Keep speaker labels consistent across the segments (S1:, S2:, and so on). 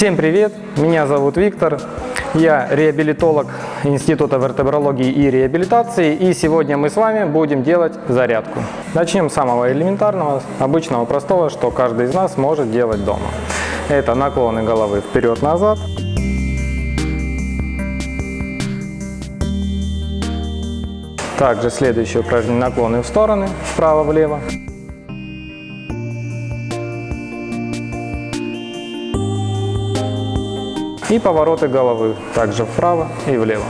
S1: Всем привет, меня зовут Виктор, я реабилитолог Института вертебрологии и реабилитации, и сегодня мы с вами будем делать зарядку. Начнем с самого элементарного, обычного, простого, что каждый из нас может делать дома. Это наклоны головы вперед-назад, Также следующее упражнение наклоны в стороны, вправо-влево. И повороты головы также вправо и влево.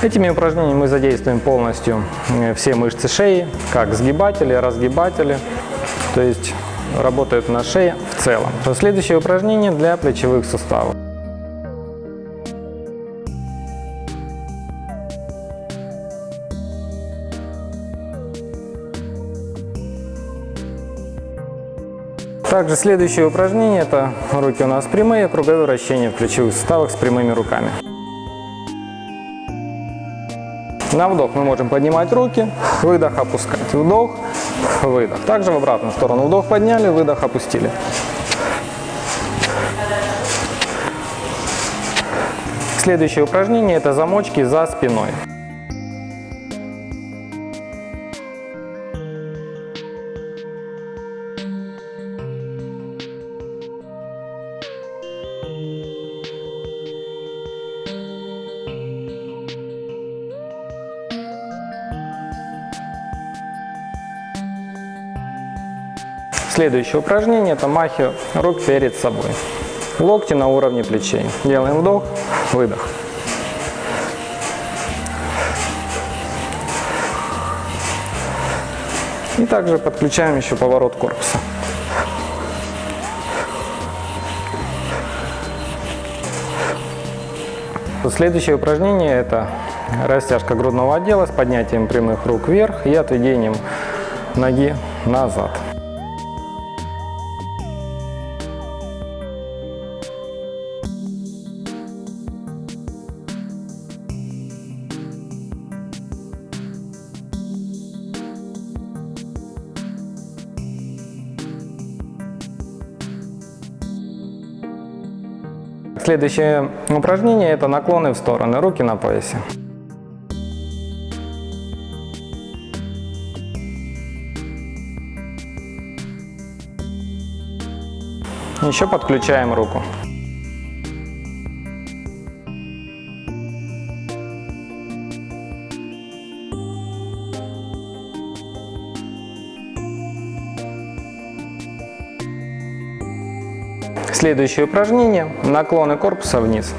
S1: Этими упражнениями мы задействуем полностью э, все мышцы шеи, как сгибатели, разгибатели. То есть работают на шее в целом. Следующее упражнение для плечевых суставов. Также следующее упражнение это руки у нас прямые, круговые вращения в плечевых суставах с прямыми руками. На вдох мы можем поднимать руки, выдох опускать. Вдох, выдох. Также в обратную сторону. Вдох подняли, выдох опустили. Следующее упражнение это замочки за спиной. Следующее упражнение это махи рук перед собой. Локти на уровне плечей. Делаем вдох, выдох. И также подключаем еще поворот корпуса. Следующее упражнение это растяжка грудного отдела с поднятием прямых рук вверх и отведением ноги назад. Следующее упражнение это наклоны в стороны, руки на поясе. Еще подключаем руку. Следующее упражнение – наклоны корпуса вниз.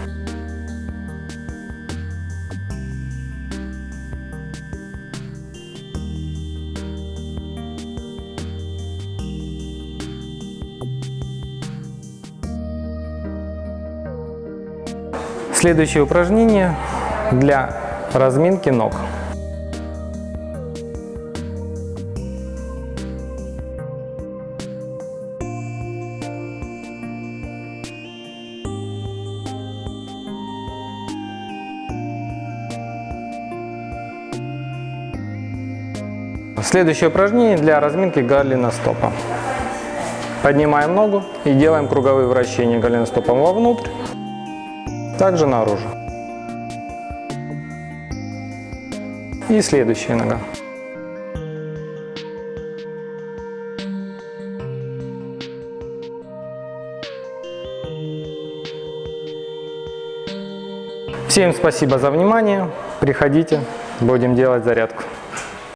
S1: Следующее упражнение для разминки ног. Следующее упражнение для разминки голеностопа. Поднимаем ногу и делаем круговые вращения голеностопом вовнутрь, также наружу. И следующая нога. Всем спасибо за внимание. Приходите, будем делать зарядку.